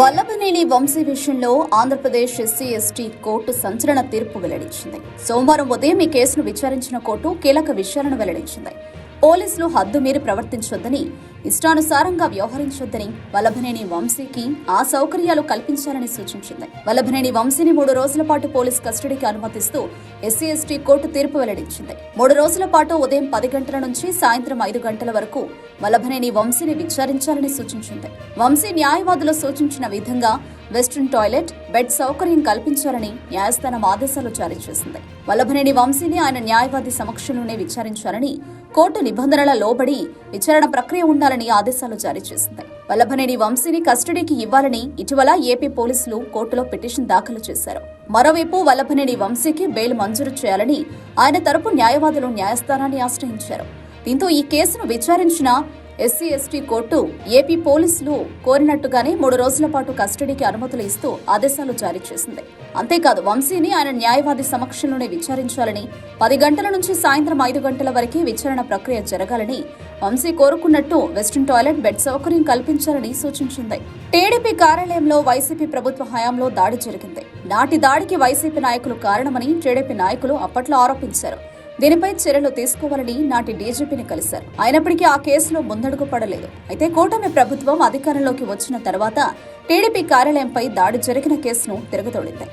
వల్లభనేని వంశీ విషయంలో Andhra Pradesh SC ST court సంచలన తీర్పు వెల్లడించింది. సోమవారం ఉదయం ఈ కేసును విచారించిన కోర్టు కీలక విషయాలను వెల్లడించింది. పోలీసులు హద్దు మీరి ప్రవర్తించొద్దని ఇష్టానుసారంగా వ్యవహరించొద్దని వల్లభనేని వంశీకి ఆ సౌకర్యాలు కల్పించాలని సూచించింది. వల్లభనేని వంశీని మూడు రోజుల పాటు పోలీస్ కస్టడీకి అనుమతిస్తూ ఎస్సీ ఎస్టీ కోర్టు తీర్పు వెల్లడించింది. మూడు రోజుల పాటు ఉదయం పది గంటల నుంచి సాయంత్రం ఐదు గంటల వరకు వల్లభనేని వంశీని విచారించాలని సూచించింది. వంశీ న్యాయవాదులు సూచించిన విధంగా వెస్ట్రన్ టాయిలెట్ బెడ్ సౌకర్యం కల్పించాలని న్యాయస్థానం ఆదేశాలు జారీ చేసింది. వల్లభనేని వంశీని ఆయన న్యాయవాది సమక్షంలోనే విచారించాలని కోర్టు నిబంధనల లోబడి విచారణ ప్రక్రియ ఉండాలని ఆదేశాలు జారీ చేసింది. వల్లభనేని వంశీని కస్టడీకి ఇవ్వాలని ఇటీవల ఏపీ పోలీసులు కోర్టులో పిటిషన్ దాఖలు చేశారు. మరోవైపు వల్లభనేని వంశీకి బెయిల్ మంజూరు చేయాలని ఆయన తరపు న్యాయవాదులు న్యాయస్థానాన్ని ఆశ్రయించారు. దీంతో ఈ కేసును విచారించిన ఎస్సీ ఎస్టీ కోర్టు ఏపీ పోలీసులు కోరినట్టుగానే మూడు రోజుల పాటు కస్టడీకి అనుమతులు ఇస్తూ ఆదేశాలు జారీ చేసింది. అంతేకాదు వంశీని ఆయన న్యాయవాది సమక్షంలోనే విచారించాలని పది గంటల నుంచి సాయంత్రం ఐదు గంటల వరకు విచారణ ప్రక్రియ జరగాలని వంశీ కోరుకున్నట్టు వెస్టర్న్ టాయిలెట్ బెడ్ సౌకర్యం కల్పించాలని సూచించింది. టీడీపీ కార్యాలయంలో వైసీపీ ప్రభుత్వ హయాంలో దాడి జరిగింది. నాటి దాడికి వైసీపీ నాయకులు కారణమని టీడీపీ నాయకులు అప్పట్లో ఆరోపించారు. దీనిపై చర్యలు తీసుకోవాలని నాటి డీజీపీని కలిశారు. అయినప్పటికీ ఆ కేసులో ముందడుగు పడలేదు. అయితే కూటమి ప్రభుత్వం అధికారంలోకి వచ్చిన తర్వాత టీడీపీ కార్యాలయంపై దాడి జరిగిన కేసును తిరగతోడింది.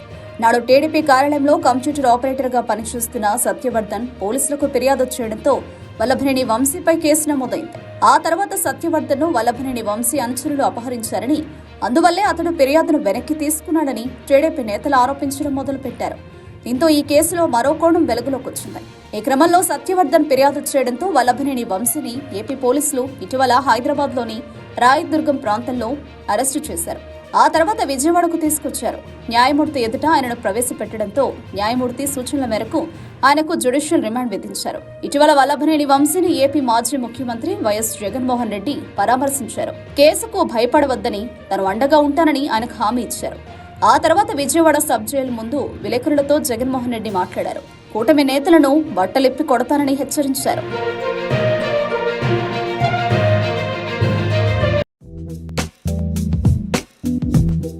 నాడు టీడీపీ కార్యాలయంలో కంప్యూటర్ ఆపరేటర్గా పనిచేస్తున్న సత్యవర్ధన్ పోలీసులకు ఫిర్యాదు చేయడంతో వల్లభనేని వంశీపై కేసు నమోదైంది. ఆ తర్వాత సత్యవర్ధన్ను వల్లభనేని వంశీ అనుచరులు అపహరించారని అందువల్లే అతడు ఫిర్యాదును వెనక్కి తీసుకున్నాడని టీడీపీ నేతలు ఆరోపించడం మొదలుపెట్టారు. దీంతో ఈ కేసులో మరో కోణం వెలుగులోకి వచ్చింది. ఈ క్రమంలో సత్యవర్ధన్ ఫిర్యాదు చేయడంతో వల్లభనేని వంశీని ఏపీ పోలీసులు ఇటీవల హైదరాబాద్లోని రాయదుర్గం ప్రాంతంలో అరెస్టు చేశారు. ఆ తర్వాత విజయవాడకు తీసుకొచ్చారు. న్యాయమూర్తి ఎదుట ఆయనను ప్రవేశపెట్టడంతో న్యాయమూర్తి సూచనల మేరకు ఆయనకు జ్యుడిషియల్ రిమాండ్ విధించారు. ఇటీవల వల్లభనేని వంశీని ఏపీ మాజీ ముఖ్యమంత్రి వైఎస్ జగన్మోహన్ రెడ్డి పరామర్శించారు. కేసుకు భయపడవద్దని తను అండగా ఉంటానని ఆయనకు హామీ ఇచ్చారు. ఆ తర్వాత విజయవాడ సబ్ జైలు ముందు విలేకరులతో జగన్మోహన్ రెడ్డి మాట్లాడారు. కూటమి నేతలను బట్టలిప్పి కొడతానని హెచ్చరించారు.